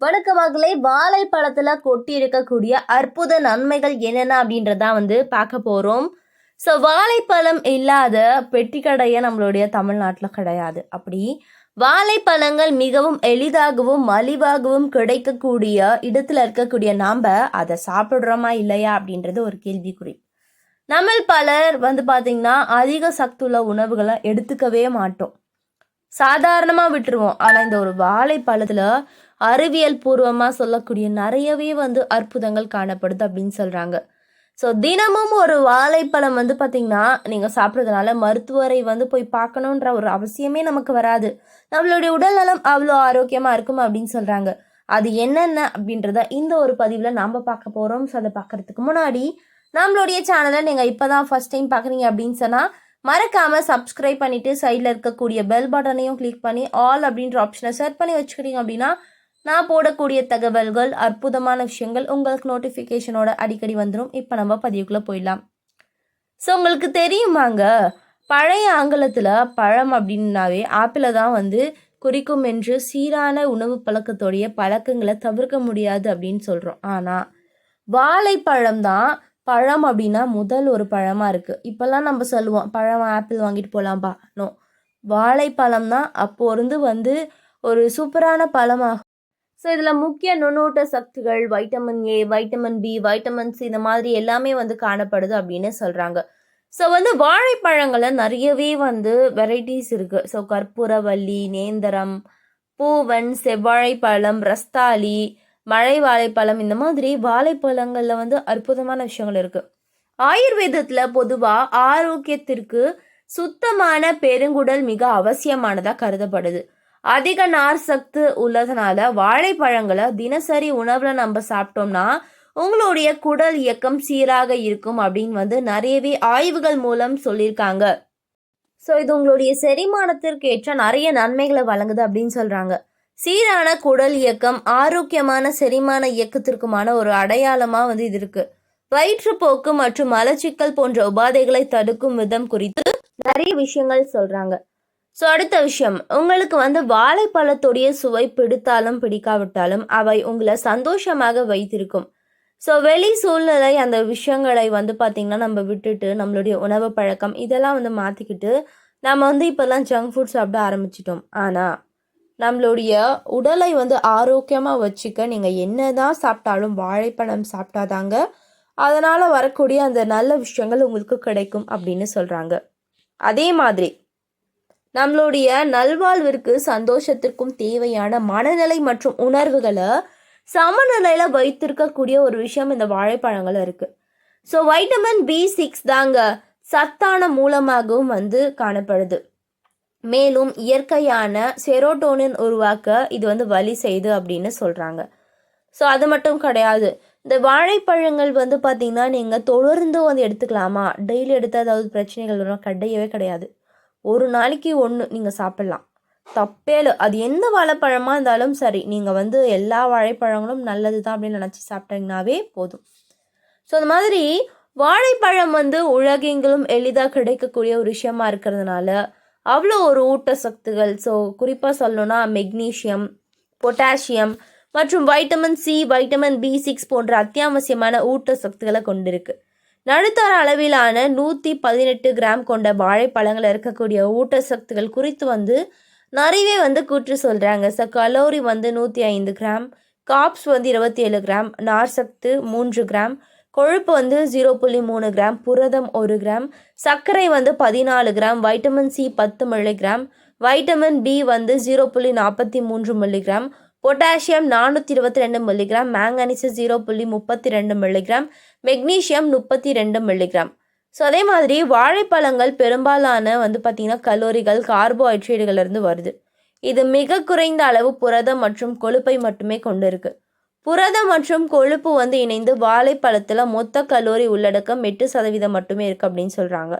வணக்கமாகலே. வாழைப்பழத்தில் கொட்டி இருக்கக்கூடிய அற்புத நன்மைகள் என்னென்ன அப்படின்றதான் வந்து பார்க்க போகிறோம் ஸோ வாழைப்பழம் இல்லாத பெட்டி கடையை நம்மளுடைய தமிழ்நாட்டில் கிடையாது. அப்படி வாழைப்பழங்கள் மிகவும் எளிதாகவும் மலிவாகவும் கிடைக்கக்கூடிய இடத்துல இருக்கக்கூடிய நாம் அதை சாப்பிட்றோமா இல்லையா அப்படின்றது ஒரு கேள்விக்குறி. நம்ம பலர் வந்து பார்த்திங்கன்னா அதிக சக்துள்ள உணவுகளை எடுத்துக்கவே மாட்டோம். சாதாரணமாக விட்டுருவோம். ஆனால் இந்த ஒரு வாழைப்பழத்தில் அறிவியல் பூர்வமாக சொல்லக்கூடிய நிறையவே வந்து அற்புதங்கள் காணப்படுது அப்படின்னு சொல்கிறாங்க ஸோ தினமும் ஒரு வாழைப்பழம் வந்து பார்த்திங்கன்னா நீங்கள் சாப்பிட்றதுனால மருத்துவரை வந்து போய் பார்க்கணுன்ற ஒரு அவசியமே நமக்கு வராது. நம்மளுடைய உடல் நலம் அவ்வளோ ஆரோக்கியமாக இருக்கும் அப்படின்னு சொல்கிறாங்க அது என்னென்ன அப்படின்றத இந்த ஒரு பதிவில் நாம் பார்க்க போகிறோம் ஸோ அதை பார்க்குறதுக்கு முன்னாடி நம்மளுடைய சேனலை நீங்கள் இப்போ தான் ஃபஸ்ட் டைம் பார்க்குறீங்க அப்படின்னு சொன்னால் மறக்காமல் சப்ஸ்கிரைப் பண்ணிவிட்டு சைடில் இருக்கக்கூடிய பெல் பட்டனையும் கிளிக் பண்ணி ஆல் அப்படின்ற ஆப்ஷனை செட் பண்ணி வச்சுக்கிட்டீங்க அப்படின்னா நான் போடக்கூடிய தகவல்கள் அற்புதமான விஷயங்கள் உங்களுக்கு நோட்டிஃபிகேஷனோட அடிக்கடி வந்துடும் இப்போ நம்ம பதிவுக்குள்ளே போயிடலாம். ஸோ உங்களுக்கு தெரியுமாங்க? பழைய ஆங்கிலத்தில் பழம் அப்படின்னாவே ஆப்பிளை தான் வந்து குறிக்கும் என்று சீரான உணவு பழக்கத்தோடைய பழக்கங்களை தவிர்க்க முடியாது அப்படின்னு சொல்கிறோம் ஆனால் வாழைப்பழம் தான் பழம் அப்படின்னா முதல் ஒரு பழமாக இருக்குது இப்போல்லாம் நம்ம சொல்லுவோம் பழம் ஆப்பிள் வாங்கிட்டு போகலாம்பா நோ வாழைப்பழம் தான் அப்போ இருந்து வந்து ஒரு சூப்பரான பழமாகும் ஸோ இதில் முக்கிய நுண்ணூட்ட சக்திகள் vitamin A vitamin B vitamin C இந்த மாதிரி எல்லாமே வந்து காணப்படுது அப்படின்னு சொல்கிறாங்க ஸோ வந்து வாழைப்பழங்களில் நிறையவே வந்து வெரைட்டிஸ் இருக்குது ஸோ கற்பூரவல்லி நேந்திரம் பூவன் செவ்வாழைப்பழம் ரஸ்தாலி மழை வாழைப்பழம் இந்த மாதிரி வாழைப்பழங்களில் வந்து அற்புதமான விஷயங்கள் இருக்குது ஆயுர்வேதத்தில் பொதுவாக ஆரோக்கியத்திற்கு சுத்தமான பெருங்குடல் மிக அவசியமானதாக கருதப்படுது. அதிக நார் சத்து உள்ளதுனால வாழைப்பழங்களை தினசரி உணவுல நம்ம சாப்பிட்டோம்னா உங்களுடைய குடல் இயக்கம் சீராக இருக்கும் அப்படின்னு வந்து நிறையவே ஆய்வுகள் மூலம் சொல்லியிருக்காங்க. ஸோ இது உங்களுடைய செரிமானத்திற்கு ஏற்ற நிறைய நன்மைகளை வழங்குது அப்படின்னு சொல்கிறாங்க சீரான குடல் இயக்கம் ஆரோக்கியமான செரிமான இயக்கத்திற்குமான ஒரு அடையாளமாக வந்து இது இருக்கு. வயிற்றுப்போக்கு மற்றும் மலச்சிக்கல் போன்ற உபாதைகளை தடுக்கும் விதம் குறித்து நிறைய விஷயங்கள் சொல்கிறாங்க ஸோ அடுத்த விஷயம். உங்களுக்கு வந்து வாழைப்பழத்துடைய சுவை பிடித்தாலும் பிடிக்காவிட்டாலும் அவை உங்களை சந்தோஷமாக வைத்திருக்கும். ஸோ வெளி சூழ்நிலை அந்த விஷயங்களை வந்து பார்த்திங்கன்னா நம்ம விட்டுட்டு நம்மளுடைய உணவு பழக்கம் இதெல்லாம் வந்து மாற்றிக்கிட்டு நம்ம வந்து இப்போல்லாம் ஜங்க் ஃபுட் சாப்பிட ஆரம்பிச்சிட்டோம். ஆனால் நம்மளுடைய உடலை வந்து ஆரோக்கியமாக வச்சுக்க நீங்கள் என்ன தான் சாப்பிட்டாலும் வாழைப்பழம் சாப்பிட்டாதாங்க அதனால் வரக்கூடிய அந்த நல்ல விஷயங்கள் உங்களுக்கு கிடைக்கும் அப்படின்னு சொல்கிறாங்க அதே மாதிரி நம்மளுடைய நல்வாழ்விற்கு சந்தோஷத்திற்கும் தேவையான மனநிலை மற்றும் உணர்வுகளை சமநிலையில வைத்திருக்கக்கூடிய ஒரு விஷயம் இந்த வாழைப்பழங்கள் இருக்கு. ஸோ வைட்டமின் பி சிக்ஸ் தாங்க சத்தான மூலமாகவும் வந்து காணப்படுது. மேலும் இயற்கையான செரோட்டோனின் உருவாக்க இது வந்து வழி செய்து அப்படின்னு சொல்கிறாங்க ஸோ அது மட்டும் கிடையாது. இந்த வாழைப்பழங்கள் வந்து பார்த்திங்கன்னா நீங்கள் தொடர்ந்து வந்து எடுத்துக்கலாமா? டெய்லி எடுத்தால் ஏதாவது பிரச்சனைகள் வரும். கிடையவே கிடையாது. ஒரு நாளைக்கு ஒன்று நீங்கள் சாப்பிட்லாம். தப்பே இல்லை. அது எந்த வாழைப்பழமாக இருந்தாலும் சரி நீங்கள் வந்து எல்லா வாழைப்பழங்களும் நல்லது தான் அப்படின்னு நினச்சி சாப்பிட்டீங்கனாவே போதும். ஸோ அந்த மாதிரி வாழைப்பழம் வந்து உலகெங்கிலும் எளிதாக கிடைக்கக்கூடிய ஒரு விஷயமா இருக்கிறதுனால அவ்வளோ ஒரு ஊட்ட சக்திகள் ஸோ குறிப்பாக சொல்லணும்னா மெக்னீஷியம் பொட்டாசியம் மற்றும் vitamin C vitamin B six போன்ற அத்தியாவசியமான ஊட்ட சக்திகளை கொண்டிருக்கு. நடுத்தர அளவிலான நூற்றி பதினெட்டு கிராம் கொண்ட வாழைப்பழங்களில் இருக்கக்கூடிய ஊட்டச்சத்துக்கள் குறித்து வந்து நிறையவே வந்து கூற்று சொல்கிறாங்க ஸோ கலோரி வந்து நூற்றி ஐந்து கிராம் காப்ஸ் வந்து இருபத்தி ஏழு கிராம் நார் சத்து மூன்று கிராம் கொழுப்பு வந்து ஜீரோ புள்ளி மூணு கிராம் புரதம் ஒரு கிராம் சர்க்கரை வந்து பதினாலு கிராம் வைட்டமின் சி பத்து மில்லிகிராம் வைட்டமின் பி வந்து ஜீரோ புள்ளி நாற்பத்தி மூன்று மில்லிகிராம் பொட்டாசியம் நானூற்றி இருபத்தி ரெண்டு மில்லிகிராம் மேங்கனீசு ஜீரோ புள்ளி முப்பத்தி ரெண்டு மில்லிகிராம் மெக்னீஷியம் முப்பத்தி ரெண்டு மில்லிகிராம் ஸோ அதே மாதிரி வாழைப்பழங்கள் பெரும்பாலான வந்து பார்த்திங்கன்னா கலோரிகள் கார்போஹைட்ரேட்டுகளிலிருந்து வருது. இது மிக குறைந்த அளவு புரதம் மற்றும் கொழுப்பை மட்டுமே கொண்டு இருக்கு புரதம் மற்றும் கொழுப்பு வந்து இணைந்து வாழைப்பழத்தில் மொத்த கலோரி உள்ளடக்கம் எட்டு சதவீதம் மட்டுமே இருக்குது அப்படின்னு சொல்கிறாங்க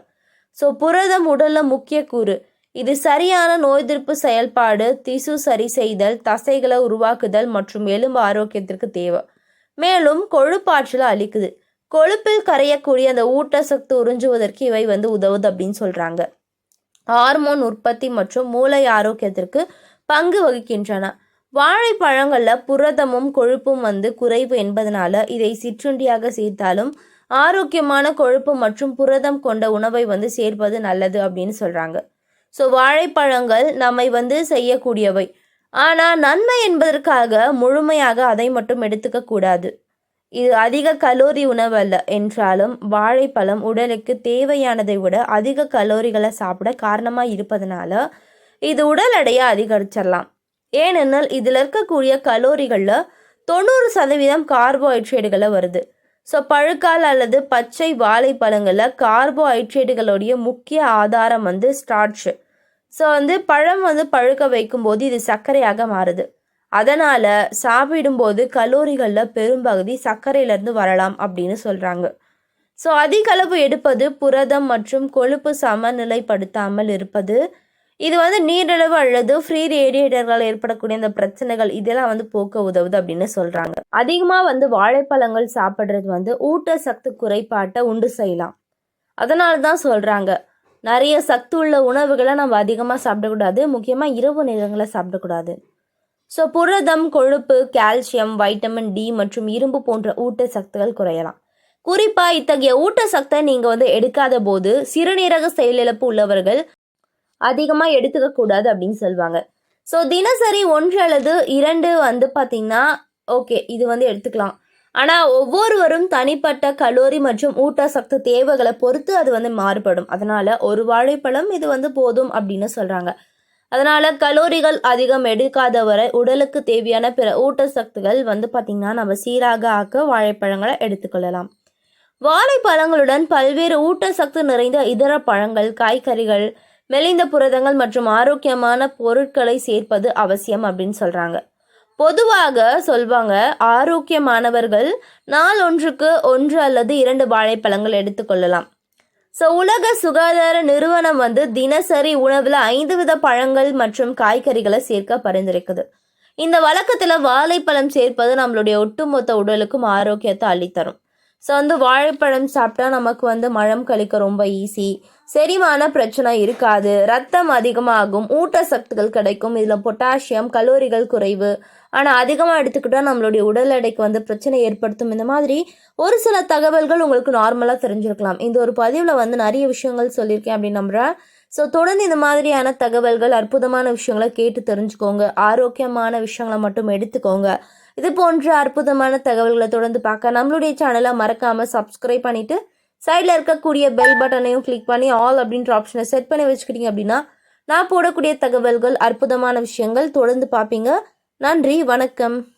ஸோ புரதம் உடலில் முக்கிய கூறு இது சரியான நோய் எதிர்ப்பு செயல்பாடு. திசு சரி செய்தல் தசைகளை உருவாக்குதல் மற்றும் எலும்பு ஆரோக்கியத்திற்கு தேவை. மேலும் கொழுப்பாற்றலை அளிக்குது. கொழுப்பில் கரையக்கூடிய அந்த ஊட்டச்சத்து உறிஞ்சுவதற்கு இவை வந்து உதவுது அப்படின்னு சொல்கிறாங்க ஹார்மோன் உற்பத்தி மற்றும் மூளை ஆரோக்கியத்திற்கு பங்கு வகிக்கின்றன. வாழைப்பழங்களில் புரதமும் கொழுப்பும் வந்து குறைவு என்பதனால இதை சிற்றுண்டியாக சேர்த்தாலும் ஆரோக்கியமான கொழுப்பு மற்றும் புரதம் கொண்ட உணவை வந்து சேர்ப்பது நல்லது அப்படின்னு சொல்கிறாங்க ஸோ வாழைப்பழங்கள் நம்மை வந்து செய்யக்கூடியவை. ஆனால் நன்மை என்பதற்காக முழுமையாக அதை மட்டும் எடுத்துக்க கூடாது. இது அதிக கலோரி உணவு அல்ல. என்றாலும் வாழைப்பழம் உடலுக்கு தேவையானதை விட அதிக கலோரிகளை சாப்பிட காரணமாக இருப்பதனால இது உடல் எடையை அதிகரிச்சிடலாம். ஏனென்றால் இதில் இருக்கக்கூடிய கலோரிகளில் தொண்ணூறு சதவீதம் கார்போஹைட்ரேட்டுகளை வருது. ஸோ பழுக்கால் அல்லது பச்சை வாழைப்பழங்களில் கார்போஹைட்ரேட்டுகளுடைய முக்கிய ஆதாரம் வந்து ஸ்டார்ச்சு ஸோ வந்து பழம் வந்து பழுக்க வைக்கும்போது இது சர்க்கரையாக மாறுது. அதனால் சாப்பிடும்போது கலோரிகளில் பெரும்பகுதி சர்க்கரையிலேருந்து வரலாம் அப்படின்னு சொல்கிறாங்க ஸோ அதிக அளவு எடுப்பது புரதம் மற்றும் கொழுப்பு சமநிலைப்படுத்தாமல் இருப்பது. இது வந்து நீரிழிவு அல்லது ஃப்ரீ ரேடியேட்டர்கள் ஏற்படக்கூடிய இந்த பிரச்சனைகள் இதெல்லாம் வந்து போக்க உதவுது அப்படின்னு சொல்கிறாங்க அதிகமாக வந்து வாழைப்பழங்கள் சாப்பிட்றது வந்து ஊட்டச்சத்து குறைபாட்டை உண்டு செய்யலாம். அதனால தான் சொல்கிறாங்க நிறைய சத்து உள்ள உணவுகளை நம்ம அதிகமாக சாப்பிடக்கூடாது. முக்கியமாக இரவு நேரங்களை சாப்பிடக்கூடாது. ஸோ புரதம் கொழுப்பு கால்சியம் வைட்டமின் டி மற்றும் இரும்பு போன்ற ஊட்டச்சத்துகள் குறையலாம். குறிப்பாக இத்தகைய ஊட்டச்சத்தை நீங்கள் வந்து எடுக்காத போது சிறுநீரக செயலிழப்பு உள்ளவர்கள் அதிகமாக எடுத்துக்கக்கூடாது அப்படின்னு சொல்லுவாங்க. ஸோ தினசரி ஒன்று அல்லது இரண்டு வந்து பார்த்திங்கன்னா ஓகே இது வந்து எடுத்துக்கலாம். ஆனால் ஒவ்வொருவரும் தனிப்பட்ட கலோரி மற்றும் ஊட்டச்சத்து தேவைகளை பொறுத்து அது வந்து மாறுபடும். அதனால் ஒரு வாழைப்பழம் இது வந்து போதும் அப்படின்னு சொல்கிறாங்க அதனால் கலோரிகள் அதிகம் எடுக்காத வரை உடலுக்கு தேவையான பிற ஊட்டச்சத்துகள் வந்து பார்த்திங்கன்னா நம்ம சீராக ஆக்க வாழைப்பழங்களை எடுத்துக்கொள்ளலாம். வாழைப்பழங்களுடன் பல்வேறு ஊட்டச்சத்து நிறைந்த இதர பழங்கள் காய்கறிகள் மெலிந்த புரதங்கள் மற்றும் ஆரோக்கியமான பொருட்களை சேர்ப்பது அவசியம் அப்படின்னு சொல்கிறாங்க பொதுவாக சொல்வாங்க ஆரோக்கியமானவர்கள் நாள் ஒன்றுக்கு ஒன்று அல்லது இரண்டு வாழைப்பழங்கள் எடுத்துக்கொள்ளலாம் ஸோ உலக சுகாதார நிறுவனம் வந்து தினசரி உணவில் ஐந்து வித பழங்கள் மற்றும் காய்கறிகளை சேர்க்க பரிந்துரைக்குது. இந்த வழக்கத்தில் வாழைப்பழம் சேர்ப்பது நம்மளுடைய ஒட்டுமொத்த உடலுக்கும் ஆரோக்கியத்தை அள்ளித்தரும். ஸோ வந்து வாழைப்பழம் சாப்பிட்டா நமக்கு வந்து மழம் கழிக்க ரொம்ப ஈஸி செரிமான பிரச்சனை இருக்காது. ரத்தம் அதிகமாகும். ஊட்டச்சத்துக்கள் கிடைக்கும். இதில் பொட்டாசியம் கலோரிகள் குறைவு. ஆனால் அதிகமாக எடுத்துக்கிட்டால் நம்மளுடைய உடல் எடைக்கு வந்து பிரச்சனை ஏற்படுத்தும். இந்த மாதிரி ஒரு சில தகவல்கள் உங்களுக்கு நார்மலாக தெரிஞ்சிருக்கலாம். இந்த ஒரு பதிவில் வந்து நிறைய விஷயங்கள் சொல்லியிருக்கேன் அப்படின்னு நம்புகிறேன் ஸோ தொடர்ந்து இந்த மாதிரியான தகவல்கள் அற்புதமான விஷயங்களை கேட்டு தெரிஞ்சுக்கோங்க. ஆரோக்கியமான விஷயங்களை மட்டும் எடுத்துக்கோங்க. இது போன்ற அற்புதமான தகவல்களை தொடர்ந்து பார்க்க நம்மளுடைய சேனலை மறக்காமல் சப்ஸ்கிரைப் பண்ணிவிட்டு சைடில் இருக்கக்கூடிய பெல் பட்டனையும் கிளிக் பண்ணி ஆல் அப்படின்ற ஆப்ஷனை செட் பண்ணி வச்சுக்கிட்டீங்க அப்படின்னா நான் போடக்கூடிய தகவல்கள் அற்புதமான விஷயங்கள் தொடர்ந்து பார்ப்பீங்க. நன்றி வணக்கம்.